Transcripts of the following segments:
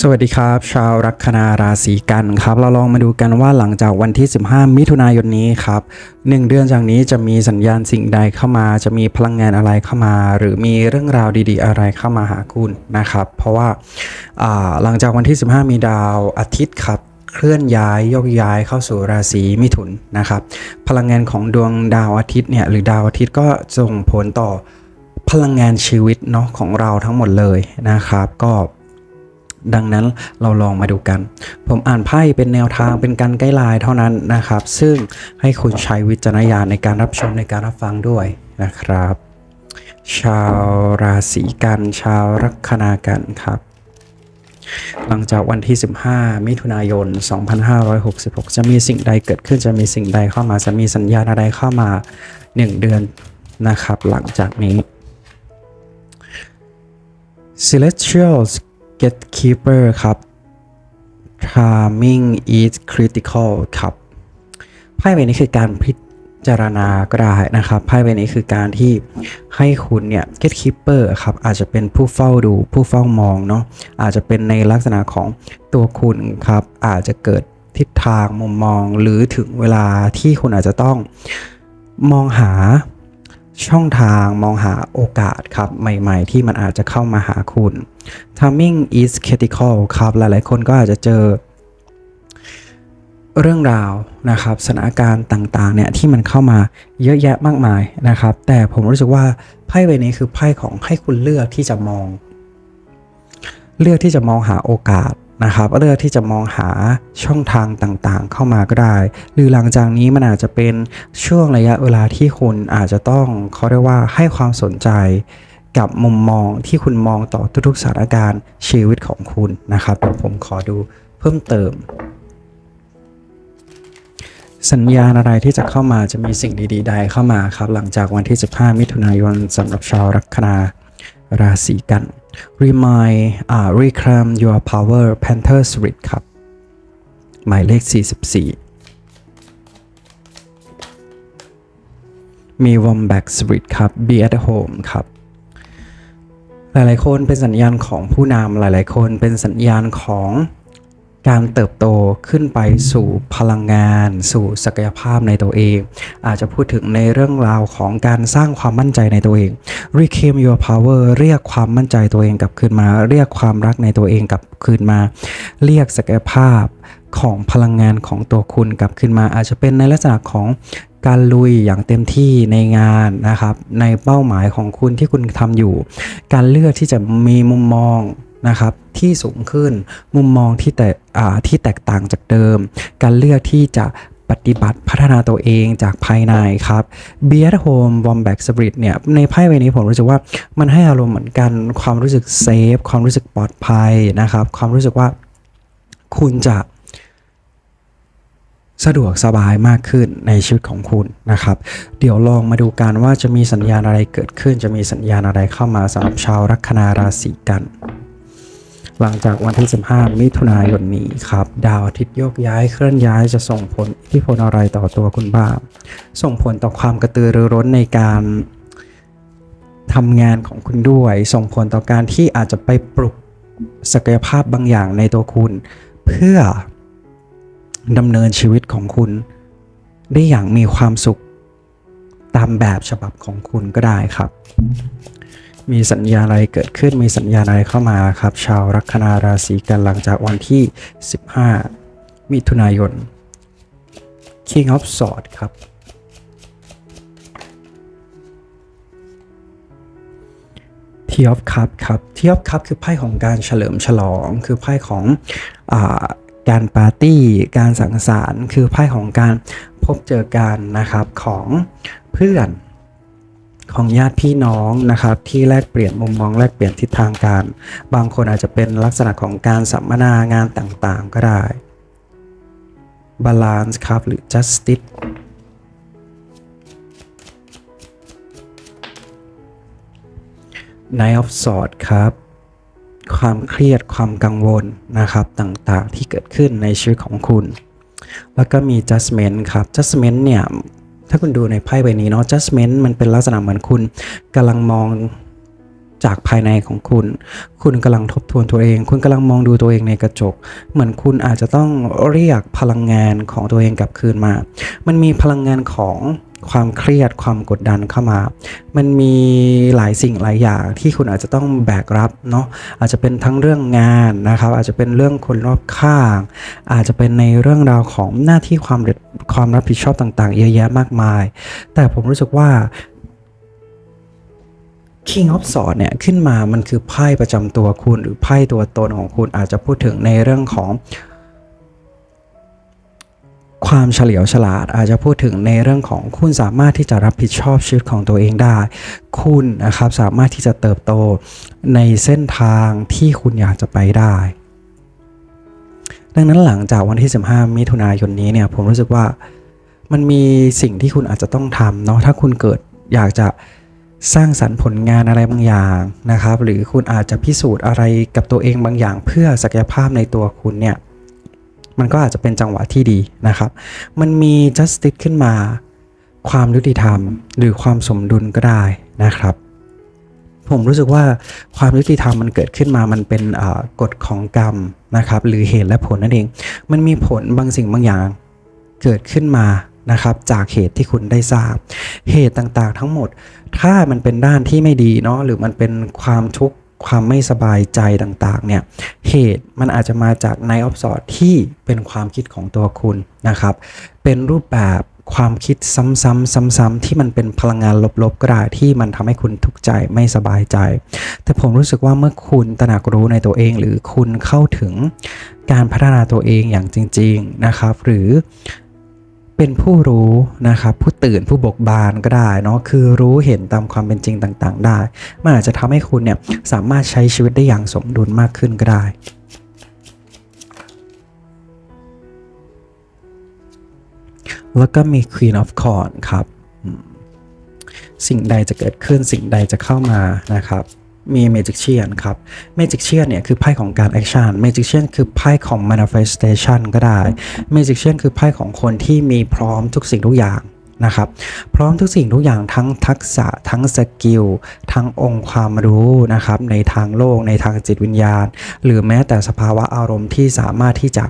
สวัสดีครับ ชาวลัคนาราศีกันครับเราลองมาดูกันว่าหลังจากวันที่ 15 มิถุนายนนี้ครับหนึ่งเดือนจากนี้จะมีสัญญาณสิ่งใดเข้ามา จะมีพลังงานอะไรเข้ามา หรือมีเรื่องราวดีๆ อะไรเข้ามาหาคุณนะครับ เพราะว่าอ่าหลังจากวันที่ 15 มีดาวอาทิตย์ครับเคลื่อนย้ายโยกย้ายเข้าสู่ราศีมิถุนนะครับ พลังงานของดวงดาวอาทิตย์เนี่ยหรือดาวอาทิตย์ก็ส่งผลต่อพลังงานชีวิตเนาะของเราทั้งหมดเลยนะครับ ก็ ดังนั้นเราลองมาดูกัน ผมอ่านไพ่เป็นแนวทางเป็นการไกด์ไลน์เท่านั้นนะครับ ซึ่งให้คุณใช้วิจารณญาณในการรับชมในการรับฟังด้วยนะครับ ชาวราศีกัน ชาวลัคนากันครับ หลังจากวันที่ 15 มิถุนายน 2566 จะมีสิ่งใดเกิดขึ้นจะมีสิ่งใดเข้ามาจะมีสัญญาณอะไรเข้ามา 1 เดือนนะครับ หลังจากนี้ Celestials Gatekeeper ครับ Timing is critical ครับไพ่ใบนี้คือการพิจารณาก็ได้นะครับไพ่ใบนี้คือการที่ให้คุณเนี่ย Gatekeeper ครับอาจจะเป็นผู้เฝ้าดูผู้เฝ้ามองเนาะอาจจะเป็นในลักษณะของตัวคุณครับ อาจจะเกิดทิศทางมุมมองหรือถึงเวลาที่คุณอาจจะต้องมองหา ช่องทางมองหาโอกาสครับใหม่ๆ ที่มันอาจจะเข้ามาหาคุณ timing is critical ครับหลายๆ คนก็อาจจะเจอ เรื่องราวนะครับสถานการณ์ต่างๆเนี่ยที่มันเข้ามาเยอะแยะมากมายนะครับ แต่ผมรู้สึกว่าไพ่ใบนี้คือไพ่ของให้คุณเลือกที่จะมอง เลือกที่จะมองหาโอกาส นะครับเลือกที่จะมองหาช่องทางต่างๆ เข้ามาก็ได้ หรือหลังจากนี้มันอาจจะเป็นช่วงระยะเวลาที่คุณอาจจะต้องเขาเรียกว่าให้ความสนใจกับมุมมองที่คุณมองต่อทุกๆสถานการณ์ชีวิตของคุณนะครับผมขอดูเพิ่มเติม สัญญาณอะไรที่จะเข้ามาจะมีสิ่งดีๆ ใดเข้ามาครับ หลังจากวันที่ 15 มิถุนายนสำหรับชาวลัคนาราศีกัน Remind อ่า Reclaim Your Power Panther Spirit ครับ หมายเลข 44 มี Wombat Spirit ครับ Be at home ครับหลายๆคนเป็นสัญญาณของผู้นำหลายๆ คนเป็นสัญญาณของ การเติบโตขึ้นไปสู่พลังงาน สู่ศักยภาพในตัวเอง อาจจะพูดถึงในเรื่องราวของการสร้างความมั่นใจในตัวเอง reclaim your power เรียกความมั่นใจตัวเองกลับคืนมา เรียกความรักในตัวเองกลับคืนมา เรียกศักยภาพของพลังงานของตัวคุณกลับคืนมา อาจจะเป็นในลักษณะของการลุยอย่างเต็มที่ในงานนะครับ ในเป้าหมายของคุณที่คุณทำอยู่ การเลือกที่จะมีมุมมอง นะครับที่สูงขึ้นมุมมองที่แต่ที่แตกต่างจากเดิม การเลือกที่จะปฏิบัติพัฒนาตัวเองจากภายในครับ b e at Home Wombat Spirit เนี่ยในไพ่ใบนี้ผมรู้สึกว่ามันให้อารมณ์เหมือนกันความรู้สึกเซฟความรู้สึกปลอดภัยนะครับ ความรู้สึกว่าคุณจะสะดวกสบายมากขึ้นในชีวิตของคุณนะครับ เดี๋ยวลองมาดูกันว่าจะมีสัญญาณอะไรเกิดขึ้น จะมีสัญญาณอะไรเข้ามาสำหรับชาวลัคนาราศีกัน หลังจากวันที่ 15 มิถุนายนนี้ครับ ดาวอาทิตย์โยกย้ายเคลื่อนย้ายจะส่งผลอิทธิพลอะไรต่อตัวคุณบ้าง ส่งผลต่อความกระตือรือร้นในการทำงานของคุณด้วย ส่งผลต่อการที่อาจจะไปปลุกศักยภาพบางอย่างในตัวคุณ เพื่อดำเนินชีวิตของคุณ ได้อย่างมีความสุขตามแบบฉบับของคุณก็ได้ครับ มีสัญญาอะไรเกิดขึ้นมีสัญญาอะไรเข้ามาครับ ชาวลัคนาราศีกันหลังจากวันที่ 15 มิถุนายน King of Swords ครับทีออฟคัพครับทีออฟคัพคือไพ่ของการเฉลิมฉลอง คือไพ่ของอการปาร์ตี้ การสังสรรค์ คือไพ่ของการพบเจอกันนะครับของเพื่อน ของญาติพี่น้องนะครับที่แลกเปลี่ยนมุมมองแลกเปลี่ยนทิศทางการ บางคนอาจจะเป็นลักษณะของการสัมมนางานต่างๆ ก็ได้บาลานซ์ครับหรือ justice Knight of s w o r d ครับ ความเครียดความกังวลนะครับต่างๆที่เกิดขึ้นในชีวิตของคุณ แล้วก็มี judgment ครับ judgment เนี่ย ถ้าคุณดูในไพ่ใบนี้เนาะ judgment มันเป็นลักษณะเหมือนคุณกำลังมองจากภายในของคุณ คุณกำลังทบทวนตัวเอง คุณกำลังมองดูตัวเองในกระจก เหมือนคุณอาจจะต้องเรียกพลังงานของตัวเองกลับคืนมา มันมีพลังงานของ ความเครียดความกดดันเข้ามา มันมีหลายสิ่งหลายอย่างที่คุณอาจจะต้องแบกรับเนาะอาจจะเป็นทั้งเรื่องงานนะครับ อาจจะเป็นเรื่องคนรอบข้าง อาจจะเป็นในเรื่องราวของหน้าที่ความความรับผิดชอบต่างๆ เยอะแยะมากมาย แต่ผมรู้สึกว่า King of Swords เนี่ยขึ้นมามันคือไพ่ประจำตัวคุณหรือไพ่ตัวตนของคุณอาจจะพูดถึงในเรื่องของ ความเฉลียวฉลาดอาจจะพูดถึงในเรื่องของคุณสามารถที่จะรับผิดชอบชีวิตของตัวเองได้ คุณนะครับสามารถที่จะเติบโตในเส้นทางที่คุณอยากจะไปได้ ดังนั้นหลังจากวันที่ 15 มิถุนายนนี้เนี่ยผมรู้สึกว่ามันมีสิ่งที่คุณอาจจะต้องทำเนาะถ้าคุณเกิดอยากจะสร้างสรรค์ผลงานอะไรบางอย่างนะครับ หรือคุณอาจจะพิสูจน์อะไรกับตัวเองบางอย่าง เพื่อศักยภาพในตัวคุณเนี่ย มันก็อาจจะเป็นจังหวะที่ดีนะครับ มันมี justice ขึ้นมา ความยุติธรรม หรือความสมดุลก็ได้นะครับ ผมรู้สึกว่าความยุติธรรมมันเกิดขึ้นมามันเป็นกฎของกรรมนะครับ หรือเหตุและผลนั่นเอง มันมีผลบางสิ่งบางอย่างเกิดขึ้นมานะครับจากเหตุที่คุณได้ทราบ เหตุต่างๆทั้งหมด ถ้ามันเป็นด้านที่ไม่ดีเนาะหรือมันเป็นความทุกข์ ความไม่สบายใจต่างๆเนี่ยเหตุมันอาจจะมาจากในออฟสอดที่เป็นความคิดของตัวคุณนะครับ เป็นรูปแบบความคิดซ้ำๆซ้ำๆที่มันเป็นพลังงานลบๆก็ได้ที่มันทำให้คุณทุกข์ใจไม่สบายใจ แต่ผมรู้สึกว่าเมื่อคุณตระหนักรู้ในตัวเอง หรือคุณเข้าถึงการพัฒนาตัวเองอย่างจริง ๆนะครับ หรือ เป็นผู้รู้นะครับผู้ตื่นผู้บกบานก็ได้เนาะคือรู้เห็นตามความเป็นจริงต่างๆ ได้มันอาจจะทำให้คุณเนี่ยสามารถใช้ชีวิตได้อย่างสมดุลมากขึ้นก็ได้แล้วก็มี Queen of c o r n ครับ สิ่งใดจะเกิดขึ้นสิ่งใดจะเข้ามานะครับ มี Magician ครับ Magician เนี่ยคือไพ่ของการ action Magician คือไพ่ของ manifestation ก็ได้ Magician คือไพ่ของคนที่มีพร้อมทุกสิ่งทุกอย่างนะครับ พร้อมทุกสิ่งทุกอย่างทั้งทักษะทั้งสกิลทั้งองค์ความรู้นะครับในทางโลกในทางจิตวิญญาณ หรือแม้แต่สภาวะอารมณ์ที่สามารถที่จะ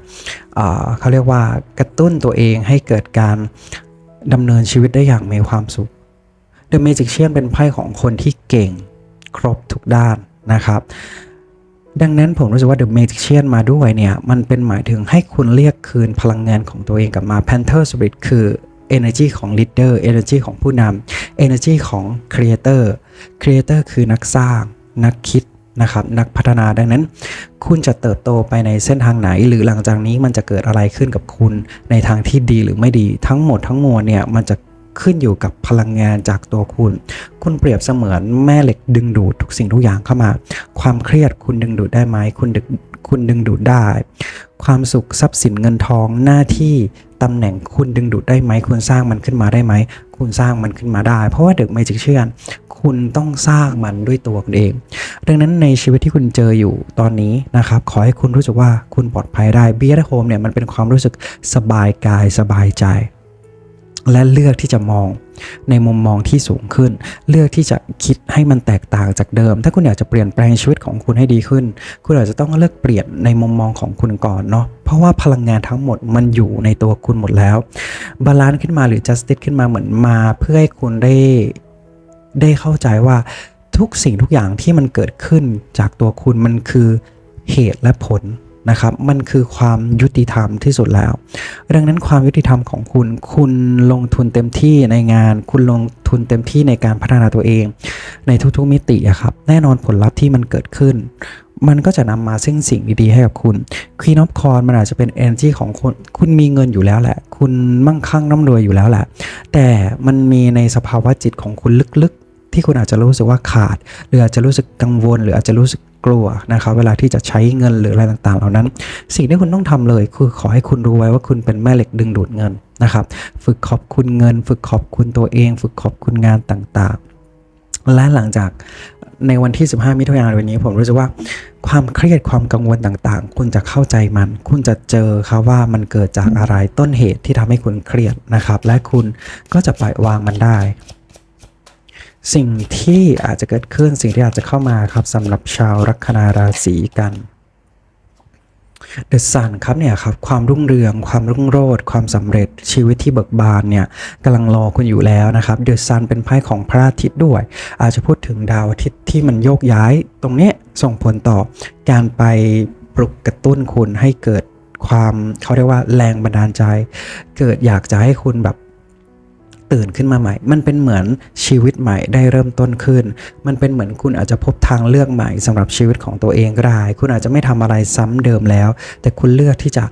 เเขาเรียกว่ากระตุ้นตัวเองให้เกิดการดำเนินชีวิตได้อย่างมีความสุข The Magician เป็นไพ่ของคนที่เก่ง ครบทุกด้านนะครับ ดังนั้นผมรู้สึกว่า The Magician มาด้วยเนี่ย มันเป็นหมายถึงให้คุณเรียกคืนพลังงานของตัวเองกลับมา Panther Spirit คือ energy ของ leader energy ของผู้นำ energy ของ creator creator คือนักสร้างนักคิดนะครับนักพัฒนาดังนั้น คุณจะเติบโตไปในเส้นทางไหน หรือหลังจากนี้มันจะเกิดอะไรขึ้นกับคุณในทางที่ดีหรือไม่ดีทั้งหมดทั้งมวลเนี่ยมันจะ ขึ้นอยู่กับพลังงานจากตัวคุณ คุณเปรียบเสมือนแม่เหล็กดึงดูดทุกสิ่งทุกอย่างเข้ามา ความเครียดคุณดึงดูดได้ไหมคุณดึงคุณดึงดูดได้ ความสุขทรัพย์สินเงินทองหน้าที่ตำแหน่งคุณดึงดูดได้ไหม คุณสร้างมันขึ้นมาได้ไหม คุณสร้างมันขึ้นมาได้ เพราะว่าเด็กไม่จิเชื่อน คุณต้องสร้างมันด้วยตัวคุณเอง ดังนั้นในชีวิตที่คุณเจออยู่ตอนนี้นะครับ ขอให้คุณรู้สึกว่าคุณปลอดภัยได้เบียร์โฮมเนี่ยมันเป็นความรู้สึกสบายกายสบายใจ และเลือกที่จะมองในมุมมองที่สูงขึ้น เลือกที่จะคิดให้มันแตกต่างจากเดิม ถ้าคุณอยากจะเปลี่ยนแปลงชีวิตของคุณให้ดีขึ้น คุณอาจจะต้องเลือกเปลี่ยนในมุมมองของคุณก่อนเนาะเพราะว่าพลังงานทั้งหมดมันอยู่ในตัวคุณหมดแล้วบาลานซ์ขึ้นมาหรือ justice ขึ้นมาเหมือนมา เพื่อให้คุณได้ได้เข้าใจว่าทุกสิ่งทุกอย่างที่มันเกิดขึ้นจากตัวคุณมันคือเหตุและผล นะครับ มันคือความยุติธรรมที่สุดแล้ว ดังนั้นความยุติธรรมของคุณ คุณลงทุนเต็มที่ในงาน คุณลงทุนเต็มที่ในการพัฒนาตัวเอง ในทุกๆมิติอะครับ แน่นอนผลลัพธ์ที่มันเกิดขึ้น มันก็จะนำมาซึ่งสิ่งดีๆให้กับคุณ Queen of c o r n มันอาจจะเป็น energy ของคุณคุณมีเงินอยู่แล้วแหละ คุณมั่งคั่งร่ำรวยอยู่แล้วแหละ แต่มันมีในสภาวะจิตของคุณลึกๆ ที่คุณอาจจะรู้สึกว่าขาด หรืออาจจะรู้สึกกังวล หรืออาจจะรู้สึก กลัวนะครับเวลาที่จะใช้เงินหรืออะไรต่างๆ เหล่านั้น สิ่งที่คุณต้องทำเลยคือขอให้คุณรู้ไว้ว่าคุณเป็นแม่เหล็กดึงดูดเงินนะครับฝึกขอบคุณเงิน ฝึกขอบคุณตัวเอง ฝึกขอบคุณงานต่างๆ และหลังจากในวันที่ 15 มิถุนายนวันนี้ ผมรู้สึกว่าความเครียดความกังวลต่างๆ คุณจะเข้าใจมัน คุณจะเจอครับว่ามันเกิดจากอะไรต้นเหตุที่ทำให้คุณเครียดนะครับ และคุณก็จะปล่อยวางมันได้ สิ่งที่อาจจะเกิดขึ้นสิ่งที่อาจจะเข้ามาครับสำหรับชาวลัคนาราศีกันเดอะซันครับเนี่ยครับความรุ่งเรือง ความรุ่งโรจน์ความสำเร็จชีวิตที่เบิกบานเนี่ยกำลังรอคุณอยู่แล้วนะครับเดอะซันเป็นไพ่ของพระอาทิตย์ด้วย อาจจะพูดถึงดาวอาทิตย์ที่มันโยกย้าย ตรงนี้ส่งผลต่อการไปปลุกกระตุ้นคุณให้เกิดความเขาเรียกว่าแรงบันดาลใจ เกิดอยากจะให้คุณแบบ ตื่นขึ้นมาใหม่ มันเป็นเหมือนชีวิตใหม่ได้เริ่มต้นขึ้น มันเป็นเหมือนคุณอาจจะพบทางเลือกใหม่สำหรับชีวิตของตัวเองก็ได้ คุณอาจจะไม่ทำอะไรซ้ำเดิมแล้ว แต่คุณเลือกที่จะ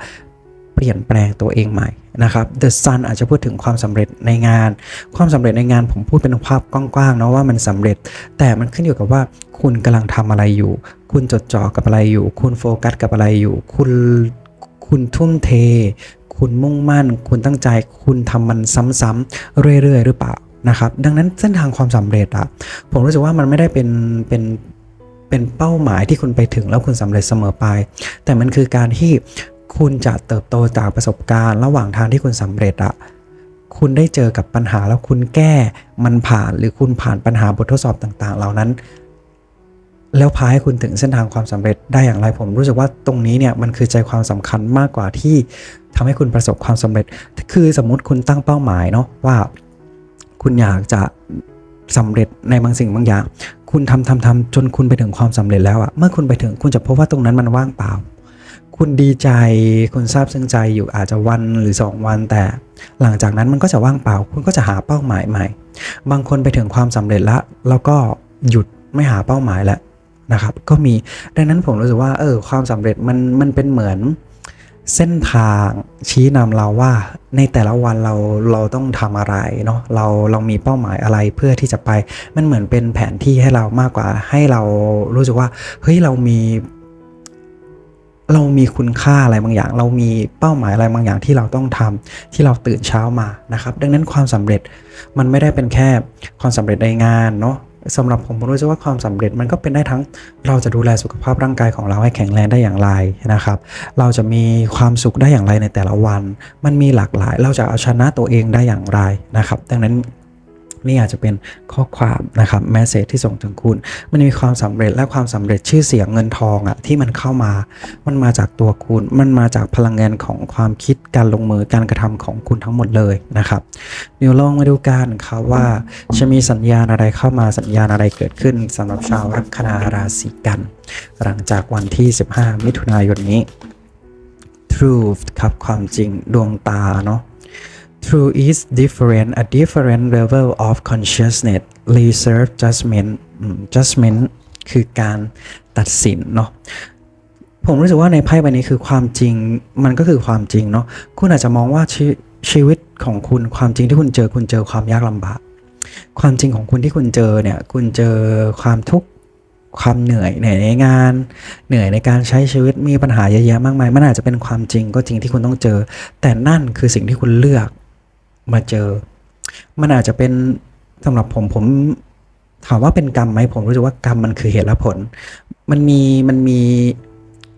เปลี่ยนแปลงตัวเองใหม่นะครับ The Sun อาจจะพูดถึงความสำเร็จในงาน ความสำเร็จในงานผมพูดเป็นภาพกว้างๆเนาะว่ามันสำเร็จ แต่มันขึ้นอยู่กับว่าคุณกำลังทำอะไรอยู่ คุณจดจ่อกับอะไรอยู่ คุณโฟกัสกับอะไรอยู่ คุณคุณทุ่มเท คุณมุ่งมั่น คุณตั้งใจ คุณทำมันซ้ำๆเรื่อยๆ หรือเปล่านะครับ ดังนั้นเส้นทางความสำเร็จอะผมรู้สึกว่ามันไม่ได้เป็นเป็นเป็นเป้าหมายที่คุณไปถึงแล้วคุณสำเร็จเสมอไป แต่มันคือการที่คุณจะเติบโตจากประสบการณ์ ระหว่างทางที่คุณสำเร็จอะคุณได้เจอกับปัญหาแล้วคุณแก้มันผ่าน หรือคุณผ่านปัญหาบททดสอบต่าง ๆ เหล่านั้น แล้วพาให้คุณถึงเส้นทางความสำเร็จได้อย่างไรผมรู้สึกว่าตรงนี้เนี่ยมันคือใจความสำคัญมากกว่าที่ทำให้คุณประสบความสำเร็จ คือสมมุติคุณตั้งเป้าหมายเนาะว่า คุณอยากจะสำเร็จในบางสิ่งบางอย่าง คุณทำทำทำจนคุณไปถึงความสำเร็จแล้วอะเมื่อคุณไปถึงคุณจะพบว่าตรงนั้นมันว่างเปล่า คุณดีใจ คุณซาบซึ้งใจอยู่อาจจะวันหรือ 2 วัน แต่หลังจากนั้นมันก็จะว่างเปล่า คุณก็จะหาเป้าหมายใหม่ บางคนไปถึงความสำเร็จแล้วแล้วก็หยุดไม่หาเป้าหมายแล้ว นะครับก็มีดังนั้นผมรู้สึกว่าเออความสำเร็จมันมันเป็นเหมือนเส้นทางชี้นำเราว่าในแต่ละวันเราเราต้องทำอะไรเนาะเราเรามีเป้าหมายอะไรเพื่อที่จะไป มันเหมือนเป็นแผนที่ให้เรามากกว่า ให้เรารู้สึกว่าเฮ้ยเรามีเรามีคุณค่าอะไรบางอย่าง เรามีเป้าหมายอะไรบางอย่างที่เราต้องทำที่เราตื่นเช้ามานะครับ ดังนั้นความสำเร็จมันไม่ได้เป็นแค่ความสำเร็จในงานเนาะ สำหรับผมผมรู้สึกว่าความสำเร็จมันก็เป็นได้ทั้งเราจะดูแลสุขภาพร่างกายของเราให้แข็งแรงได้อย่างไรนะครับ เราจะมีความสุขได้อย่างไรในแต่ละวัน มันมีหลากหลาย เราจะเอาชนะตัวเองได้อย่างไรนะครับ ดังนั้น นี่อาจจะเป็นข้อความนะครับแมสเซจที่ส่งถึงคุณ มันมีความสำเร็จและความสำเร็จชื่อเสียงเงินทองอะที่มันเข้ามา มันมาจากตัวคุณ มันมาจากพลังงานของความคิดการลงมือการกระทำของคุณทั้งหมดเลยนะครับเดี๋ยวลองมาดูกันครับว่าจะมีสัญญาณอะไรเข้ามาสัญญาณอะไรเกิดขึ้นสำหรับชาวลัคนาราศีกัน หลังจากวันที่ 15 มิถุนายนนี้ truth ครับความจริงดวงตาเนาะ True is different a different level of consciousness reserve judgment อืม judgment คือการตัดสินเนาะผมรู้สึกว่าในไพ่ใบนี้คือความจริงมันก็คือความจริงเนาะคุณอาจจะมองว่าชชีวิตของคุณความจริงที่คุณเจอคุณเจอความยากลำบาก ความจริงของคุณที่คุณเจอเนี่ยคุณเจอความทุกข์ความเหนื่อยเหนื่อยในงาน เหนื่อยในการใช้ชีวิตมีปัญหาเยอะแยะมากมาย มันอาจจะเป็นความจริงก็จริงที่คุณต้องเจอ แต่นั่นคือสิ่งที่คุณเลือก มาเจอ มันอาจจะเป็นสำหรับผมผมถามว่าเป็นกรรมไหมผมรู้สึกว่ากรรมมันคือเหตุและผล มันมีมันมี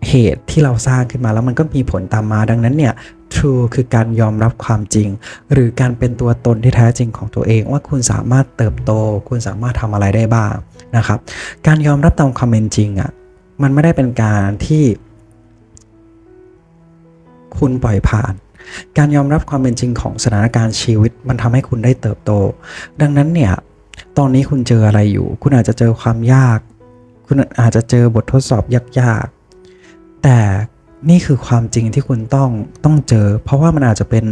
เหตุที่เราสร้างขึ้นมาแล้วมันก็มีผลตามมาดังนั้นเนี่ย true คือการยอมรับความจริง หรือการเป็นตัวตนที่แท้จริงของตัวเอง ว่าคุณสามารถเติบโต คุณสามารถทำอะไรได้บ้างนะครับ การยอมรับตามความเป็นจริงอะ่ะมันไม่ได้เป็นการที่ คุณปล่อยผ่าน การยอมรับความเป็นจริงของสถานการณ์ชีวิตมันทำให้คุณได้เติบโต ดังนั้นเนี่ย ตอนนี้คุณเจออะไรอยู่ คุณอาจจะเจอความยาก คุณอาจจะเจอบททดสอบยากๆ แต่นี่คือความจริงที่คุณต้องต้องเจอ เพราะว่ามันอาจจะเป็น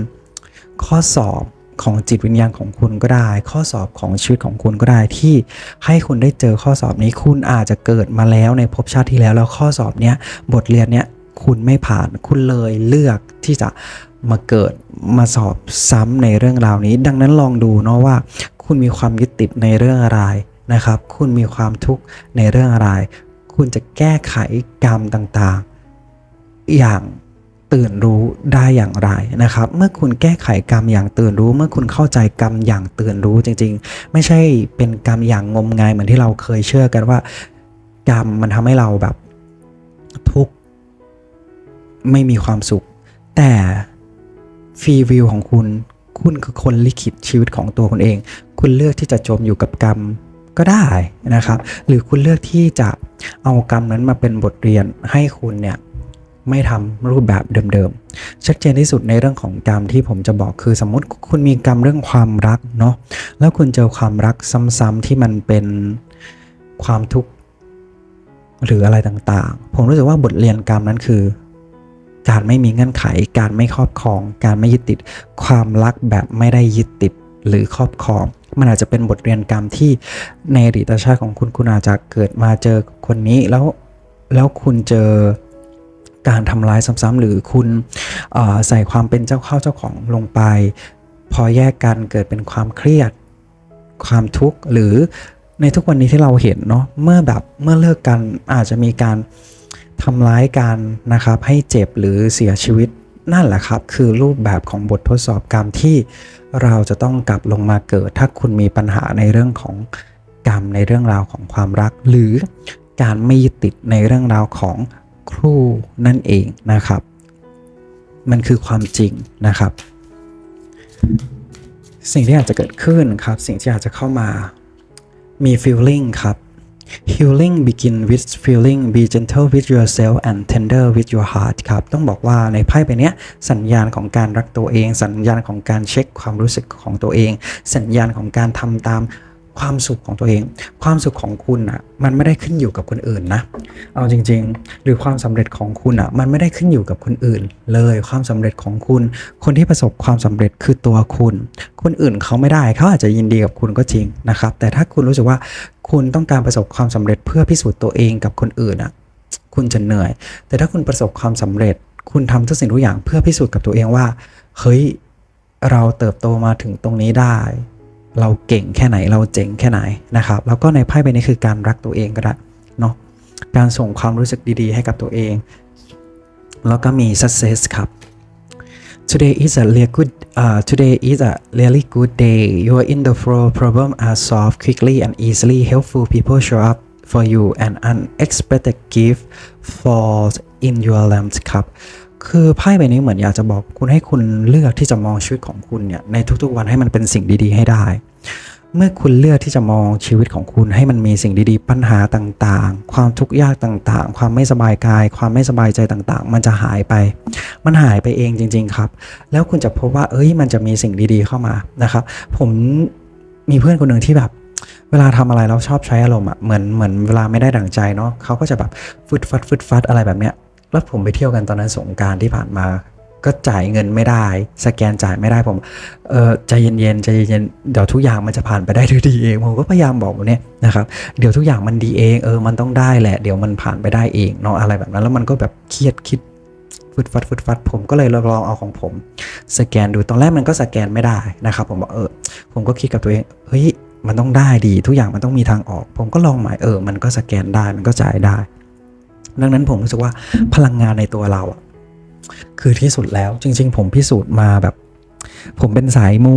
ข้อสอบของจิตวิญญาณของคุณก็ได้ ข้อสอบของชีวิตของคุณก็ได้ที่ให้คุณได้เจอข้อสอบนี้ คุณอาจจะเกิดมาแล้วในภพชาติที่แล้วแล้วข้อสอบเนี้ยบทเรียนเนี้ย คุณไม่ผ่านคุณเลยเลือกที่จะมาเกิดมาสอบซ้ำในเรื่องราวนี้ ดังนั้นลองดูเนาะว่า คุณมีความยึดติดในเรื่องอะไรนะครับ คุณมีความทุกข์ในเรื่องอะไร คุณจะแก้ไขกรรมต่างๆ อย่างตื่นรู้ได้อย่างไรนะครับ เมื่อคุณแก้ไขกรรมอย่างตื่นรู้ เมื่อคุณเข้าใจกรรมอย่างตื่นรู้จริง ๆ ไม่ใช่เป็นกรรมอย่างงมงายเหมือนที่เราเคยเชื่อกันว่า กรรมมันทำให้เราแบบทุกข์ ไม่มีความสุข แต่ฟรีวิวของคุณ คุณคือคนลิขิตชีวิตของตัวคุณเอง คุณเลือกที่จะจมอยู่กับกรรมก็ได้นะครับ หรือคุณเลือกที่จะเอากรรมนั้นมาเป็นบทเรียนให้คุณเนี่ยไม่ทำรูปแบบเดิมๆ ชัดเจนที่สุดในเรื่องของกรรมที่ผมจะบอกคือสมมติคุณมีกรรมเรื่องความรักเนาะ แล้วคุณเจอความรักซ้ำๆที่มันเป็นความทุกข์หรืออะไรต่างๆ ผมรู้สึกว่าบทเรียนกรรมนั้นคือ การไม่มีเงื่อนไข การไม่ครอบครอง การไม่ยึดติด ความรักแบบไม่ได้ยึดติดหรือครอบครอง มันอาจจะเป็นบทเรียนกรรมที่ในอดีตชาติของคุณคุณอาจจะเกิดมาเจอคนนี้แล้วแล้วคุณเจอการทำร้ายซ้ำๆหรือคุณใส่ความเป็นเจ้าเข้าเจ้าของลงไป พอแยกกันเกิดเป็นความเครียด ความทุกข์หรือในทุกวันนี้ที่เราเห็นเนาะเมื่อแบบเมื่อเลิกกันอาจจะมีการ ทำร้ายกันนะครับ ให้เจ็บหรือเสียชีวิตนั่นแหละครับ คือรูปแบบของบททดสอบกรรมที่เราจะต้องกลับลงมาเกิด ถ้าคุณมีปัญหาในเรื่องของกรรมในเรื่องราวของความรัก หรือการไม่ยึดติดในเรื่องราวของครูนั่นเองนะครับ มันคือความจริงนะครับ สิ่งที่อาจจะเกิดขึ้นครับ สิ่งที่อาจจะเข้ามามี feeling ครับ healing begin with feeling be gentle with yourself and tender with your heart ครับ ต้องบอกว่าในไพ่ใบนี้สัญญาณของการรักตัวเอง สัญญาณของการเช็คความรู้สึกของตัวเอง สัญญาณของการทำตาม ความสุขของตัวเอง ความสุขของคุณอะมันไม่ได้ขึ้นอยู่กับคนอื่นนะ เอาจริง ๆ หรือความสำเร็จของคุณอะมันไม่ได้ขึ้นอยู่กับคนอื่น เลยความสำเร็จของคุณ คนที่ประสบความสำเร็จคือตัวคุณ คนอื่นเขาไม่ได้เขาอาจจะยินดีกับคุณก็จริงนะครับ แต่ถ้าคุณรู้สึกว่าคุณต้องการประสบความสำเร็จเพื่อพิสูจน์ตัวเองกับคนอื่นอะคุณจะเหนื่อย แต่ถ้าคุณประสบความสำเร็จ คุณทำทุกสิ่งทุกอย่างเพื่อพิสูจน์กับตัวเองว่า เฮ้ย เราเติบโตมาถึงตรงนี้ได้ เราเก่งแค่ไหนเราเจ๋งแค่ไหนนะครับ แล้วก็ในไพ่ใบนี้คือการรักตัวเองก็ได้เนาะการส่งความรู้สึกดีๆ ให้กับตัวเอง แล้วก็มี success ครับ Today is a really good uh, today is a really good day you are in the flow problem are solved quickly and easily helpful people show up for you and unexpected gift falls in your lap ครับ คือไพ่ใบนี้เหมือนอยากจะบอกคุณให้คุณเลือกที่จะมองชีวิตของคุณเนี่ยในทุกๆวันให้มันเป็นสิ่งดีๆให้ได้ เมื่อคุณเลือกที่จะมองชีวิตของคุณให้มันมีสิ่งดีๆ ปัญหาต่างๆ ความทุกข์ยากต่างๆ ความไม่สบายกาย ความไม่สบายใจต่างๆ มันจะหายไป มันหายไปเองจริง ๆครับ แล้วคุณจะพบว่า เอ้ยมันจะมีสิ่งดีๆเข้ามานะครับ ผมมีเพื่อนคนหนึ่งที่แบบเวลาทำอะไรเราชอบใช้อารมณ์อะเหมือนเหมือนเวลาไม่ได้ดั่งใจเนาะเขาก็จะแบบฟึดฟัดฟึดฟัดอะไรแบบเนี้ย แล้วผมไปเที่ยวกันตอนนั้นสงการที่ผ่านมา ก็จ่ายเงินไม่ได้ สแกนจ่ายไม่ได้ผมเออใจเย็นๆใจเย็นๆเดี๋ยวทุกอย่างมันจะผ่านไปได้ด้วยดีเอง ผมก็พยายามบอกเนี้ยนะครับเดี๋ยวทุกอย่างมันดีเองเออมันต้องได้แหละ เดี๋ยวมันผ่านไปได้เองเนาะอะไรแบบนั้นแล้วมันก็แบบเครียดคิดฟึดฟัดฟึดฟัดผมก็เลยลองเอาของผม สแกนดูตอนแรกมันก็สแกนไม่ได้นะครับผมบอกเออผมก็คิดกับตัวเองเฮ้ยมันต้องได้ดี ทุกอย่างมันต้องมีทางออก ผมก็ลองใหม่เออ มันก็สแกนได้มันก็จ่ายได้ ดังนั้นผมรู้สึกว่าพลังงานในตัวเราคือที่สุดแล้ว จริง ๆ ผมพิสูจน์มาแบบ ผมเป็นสายมู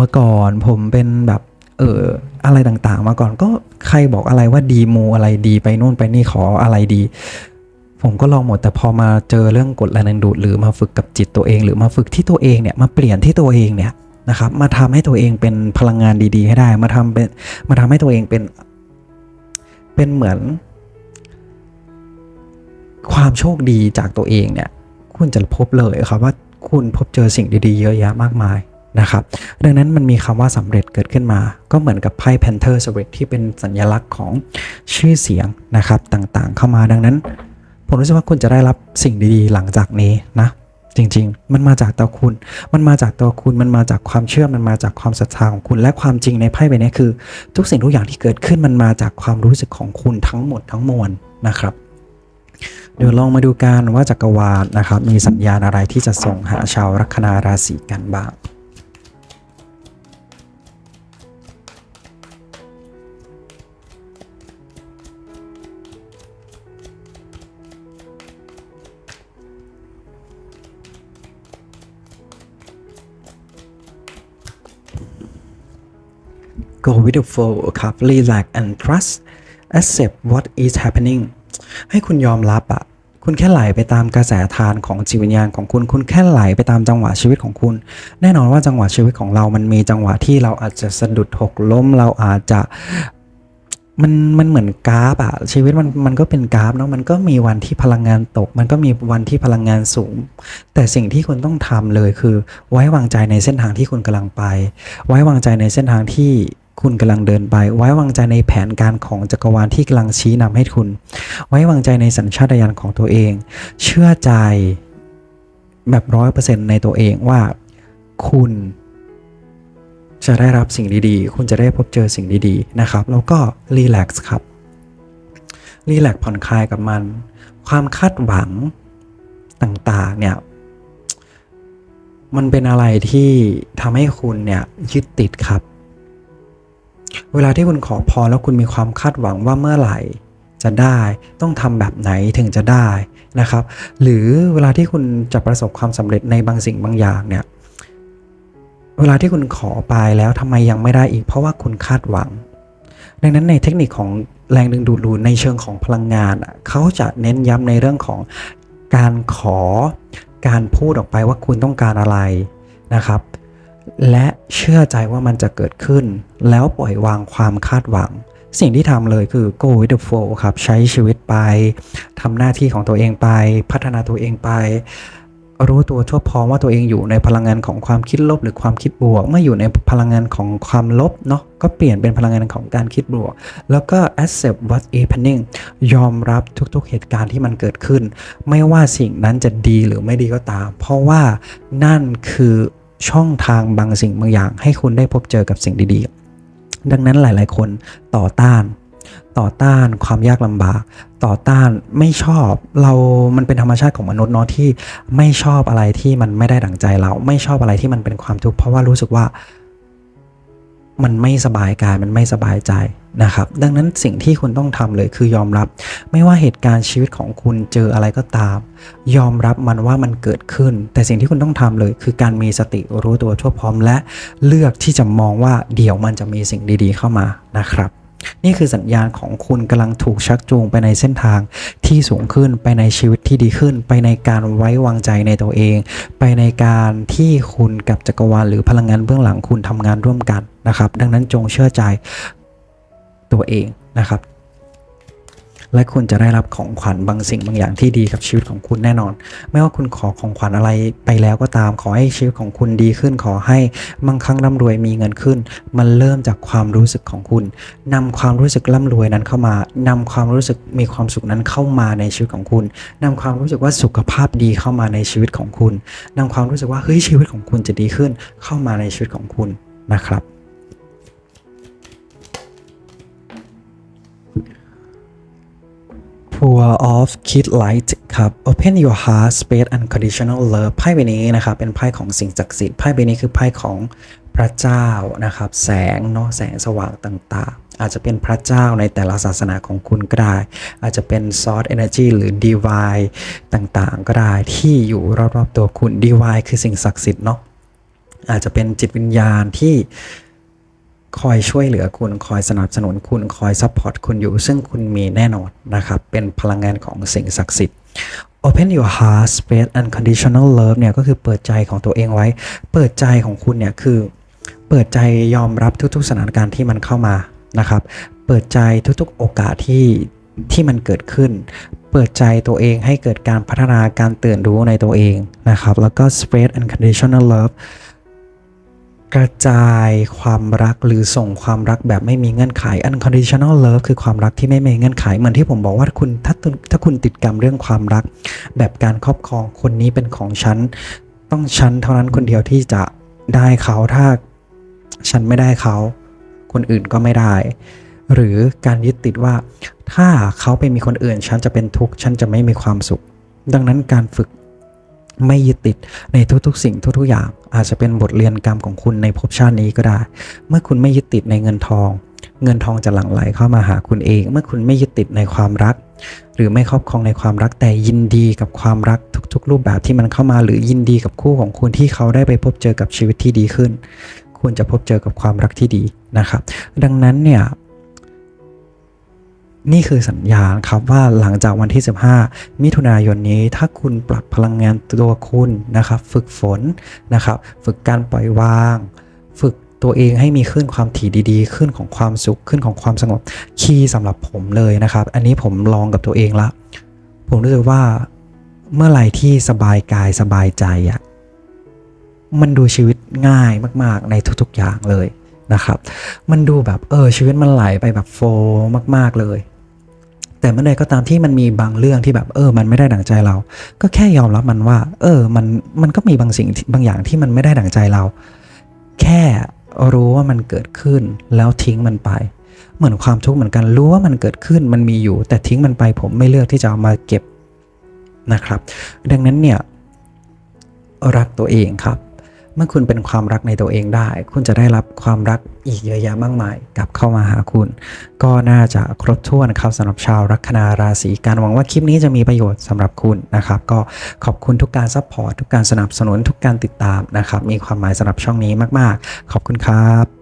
มาก่อน ผมเป็นแบบเอออะไรต่างๆ มาก่อนก็ใครบอกอะไรว่าดีมูอะไรดีไปนู่นไปนี่ขออะไรดี ผมก็ลองหมดแต่พอมาเจอเรื่องกฎแรงดึงดูดหรือมาฝึกกับจิตตัวเอง หรือมาฝึกที่ตัวเองเนี่ยมาเปลี่ยนที่ตัวเองเนี่ยนะครับมาทำให้ตัวเองเป็นพลังงานดี ๆ ให้ได้ มาทำเป็นมาทำให้ตัวเองเป็นเป็นเหมือน ความโชคดีจากตัวเองเนี่ยคุณจะพบเลยครับว่าคุณพบเจอสิ่งดีๆเยอะแยะมากมายนะครับดังนั้นมันมีคำว่าสำเร็จเกิดขึ้นมา ก็เหมือนกับไพ่ Panther s p i r i ที่เป็นสัญลักษณ์ของชื่อเสียงนะครับต่างๆ เข้ามาดังนั้น ผมรู้สึกว่าคุณจะได้รับสิ่งดีๆ หลังจากนี้นะ จริงๆ มันมาจากตัวคุณ มันมาจากตัวคุณ มันมาจากความเชื่อ มันมาจากความศรัทธาของคุณ และความจริงในไพ่ใบนี้คือ ทุกสิ่งทุกอย่างที่เกิดขึ้นมันมาจากความรู้สึกของคุณทั้งหมดทั้งมวลนะครับ เดี๋ยวลองมาดูกันว่าจักรวาลนะครับ มีสัญญาณอะไรที่จะส่งหาชาวลัคนาราศีกันบ้าง go with the flow ครับ relax and trust accept what is happening ให้คุณยอมรับอะคุณแค่ไหลไปตามกระแสทานของจิตวิญญาณของคุณ คุณแค่ไหลไปตามจังหวะชีวิตของคุณ แน่นอนว่าจังหวะชีวิตของเรา มันมีจังหวะที่เราอาจจะสะดุดหกล้ม เราอาจจะมันมันเหมือนกราฟอะชีวิตมันมันก็เป็นกราฟเนาะมันก็มีวันที่พลังงานตก มันก็มีวันที่พลังงานสูง แต่สิ่งที่คุณต้องทำเลยคือ ไว้วางใจในเส้นทางที่คุณกำลังไป ไว้วางใจในเส้นทางที่ คุณกำลังเดินไป ไว้วางใจในแผนการของจักรวาลที่กำลังชี้นำให้คุณ ไว้วางใจในสัญชาตญาณของตัวเอง เชื่อใจแบบร้อยเปอร์เซ็นต์ในตัวเองว่าคุณจะได้รับสิ่งดีๆ คุณจะได้พบเจอสิ่งดีๆ นะครับ แล้วก็รีแลกซ์ครับ รีแลกซ์ผ่อนคลายกับมัน ความคาดหวังต่างๆ เนี่ย มันเป็นอะไรที่ทำให้คุณเนี่ยยึดติดครับ เวลาที่คุณขอพรแล้วคุณมีความคาดหวังว่าเมื่อไหร่จะได้ต้องทำแบบไหนถึงจะได้นะครับ หรือเวลาที่คุณจะประสบความสำเร็จในบางสิ่งบางอย่างเนี่ยเวลาที่คุณขอไปแล้วทำไมยังไม่ได้อีก เพราะว่าคุณคาดหวัง ดังนั้นในเทคนิคของแรงดึงดูดรูในเชิงของพลังงานเขาจะเน้นย้ำในเรื่องของการขอการพูดออกไปว่าคุณต้องการอะไรนะครับ และเชื่อใจว่ามันจะเกิดขึ้น แล้วปล่อยวางความคาดหวัง สิ่งที่ทำเลยคือ go with the flow ครับ ใช้ชีวิตไปทำหน้าที่ของตัวเองไป พัฒนาตัวเองไป รู้ตัวทั่วพร้อมว่าตัวเองอยู่ในพลังงานของความคิดลบหรือความคิดบวก เมื่ออยู่ในพลังงานของความลบเนาะก็เปลี่ยนเป็นพลังงานของการคิดบวก แล้วก็ accept what is happening ยอมรับทุกๆเหตุการณ์ที่มันเกิดขึ้น ไม่ว่าสิ่งนั้นจะดีหรือไม่ดีก็ตาม เพราะว่านั่นคือ ช่องทางบางสิ่งบางอย่าง ให้คุณได้พบเจอกับสิ่งดีๆ ดังนั้นหลายๆ คนต่อต้าน ต่อต้านความยากลำบาก ต่อต้านไม่ชอบเรามันเป็นธรรมชาติของมนุษย์เนาะที่ไม่ชอบอะไรที่มันไม่ได้ดั่งใจเรา ไม่ชอบอะไรที่มันเป็นความทุกข์เพราะว่ารู้สึกว่า มันไม่สบายกายมันไม่สบายใจนะครับ ดังนั้นสิ่งที่คุณต้องทำเลยคือยอมรับ ไม่ว่าเหตุการณ์ชีวิตของคุณเจออะไรก็ตาม ยอมรับมันว่ามันเกิดขึ้น แต่สิ่งที่คุณต้องทำเลย คือการมีสติรู้ตัวทั่วพร้อมและเลือกที่จะมองว่าเดี๋ยวมันจะมีสิ่งดีๆเข้ามานะครับ นี่คือสัญญาณของคุณกำลังถูกชักจูงไปในเส้นทางที่สูงขึ้นไปในชีวิตที่ดีขึ้น ไปในการไว้วางใจในตัวเอง ไปในการที่คุณกับจักรวาลหรือพลังงานเบื้องหลังคุณทำงานร่วมกันนะครับ ดังนั้นจงเชื่อใจตัวเองนะครับ และคุณจะได้รับของขวัญบางสิ่งบางอย่างที่ดีกับชีวิตของคุณแน่นอน ไม่ว่าคุณขอของขวัญอะไรไปแล้วก็ตามขอให้ชีวิตของคุณดีขึ้น ขอให้มั่งคั่งร่ำรวยมีเงินขึ้น มันเริ่มจากความรู้สึกของคุณนำความรู้สึกร่ำรวยนั้นเข้ามานำความรู้สึกมีความสุขนั้นเข้ามาในชีวิตของคุณนำความรู้สึกว่าสุขภาพดีเข้ามาในชีวิตของคุณนำความรู้สึกว่าเฮ้ยชีวิตของคุณจะดีขึ้นเข้ามาในชีวิตของคุณนะครับ Pour of Kid Light ครับ Open your heart space unconditional love ไพ่ใบนี้นะครับ เป็นไพ่ของสิ่งศักดิ์สิทธิ์ ไพ่ใบนี้คือไพ่ของพระเจ้านะครับ แสงเนาะแสงสว่างต่างๆ อาจจะเป็นพระเจ้าในแต่ละศาสนาของคุณก็ได้ อาจจะเป็น Source Energy หรือ Divine ต่างๆ ก็ได้ที่อยู่รอบๆตัวคุณ Divine คือสิ่งศักดิ์สิทธิ์เนาะอาจจะเป็นจิตวิญญาณที่ คอยช่วยเหลือคุณคอยสนับสนุนคุณคอยซัพพอร์ตคุณอยู่ ซึ่งคุณมีแน่นอนนะครับ เป็นพลังงานของสิ่งศักดิ์สิทธิ์ Open your heart space unconditional love เนี่ยก็คือเปิดใจของตัวเองไว้ เปิดใจของคุณเนี่ยคือ เปิดใจยอมรับทุกๆสถานการณ์ที่มันเข้ามานะครับ เปิดใจทุกๆโอกาสที่ที่มันเกิดขึ้น เปิดใจตัวเองให้เกิดการพัฒนาการตื่นรู้ในตัวเองนะครับ แล้วก็ space unconditional love กระจายความรักหรือส่งความรักแบบไม่มีเงื่อนไข unconditional love คือความรักที่ไม่มีเงื่อนไข เหมือนที่ผมบอกว่าคุณถ้าถ้าคุณติดกรรมเรื่องความรัก แบบการครอบครองคนนี้เป็นของฉัน ต้องฉันเท่านั้นคนเดียวที่จะได้เขาถ้าฉันไม่ได้เขา คนอื่นก็ไม่ได้ หรือการยึดติดว่า ถ้าเขาไปมีคนอื่น ฉันจะเป็นทุกข์ฉันจะไม่มีความสุข ดังนั้นการฝึก ไม่ยึดติดในทุกๆ สิ่งทุกๆอย่าง อาจจะเป็นบทเรียนกรรมของคุณในภพชาตินี้ก็ได้ เมื่อคุณไม่ยึดติดในเงินทอง เงินทองจะหลั่งไหลเข้ามาหาคุณเอง เมื่อคุณไม่ยึดติดในความรัก หรือไม่ครอบครองในความรักแต่ยินดีกับความรักทุก ๆ รูปแบบที่มันเข้ามาหรือยินดีกับคู่ของคุณที่เขาได้ไปพบเจอกับชีวิตที่ดีขึ้น คุณจะพบเจอกับความรักที่ดีนะครับ ดังนั้นเนี่ย นี่คือสัญญาณครับว่าหลังจากวันที่ 15 มิถุนายนนี้ถ้าคุณปรับพลังงานตัวคุณนะครับ ฝึกฝนนะครับ ฝึกการปล่อยวาง ฝึกตัวเองให้มีขึ้นความถี่ดีๆ ขึ้นของความสุขขึ้นของความสงบคีย์สำหรับผมเลยนะครับ อันนี้ผมลองกับตัวเองละ ผมรู้สึกว่าเมื่อไหร่ที่สบายกายสบายใจอะมันดูชีวิตง่ายมาก ๆ ในทุกๆอย่างเลยนะครับ มันดูแบบเออชีวิตมันไหลไปแบบโฟมาก ๆเลย แต่เมื่อใดก็ตามที่มันมีบางเรื่องที่แบบเออ มันไม่ได้ดั่งใจเรา ก็แค่ยอมรับมันว่า เออ มันมันก็มีบางสิ่งบางอย่างที่มันไม่ได้ดั่งใจเรา แค่รู้ว่ามันเกิดขึ้นแล้วทิ้งมันไป เหมือนความทุกข์เหมือนกันรู้ว่ามันเกิดขึ้นมันมีอยู่ แต่ทิ้งมันไปผมไม่เลือกที่จะเอามาเก็บนะครับ ดังนั้นเนี่ยรักตัวเองครับ เมื่อคุณเป็นความรักในตัวเองได้ คุณจะได้รับความรักอีกเยอะแยะมากมายกลับเข้ามาหาคุณ ก็น่าจะครบถ้วนครับสำหรับชาวลัคนาราศีการหวังว่าคลิปนี้จะมีประโยชน์สำหรับคุณนะครับ ก็ขอบคุณทุกการซัพพอร์ตทุกการสนับสนุนทุกการติดตามนะครับ มีความหมายสำหรับช่องนี้มาก ๆ ขอบคุณครับ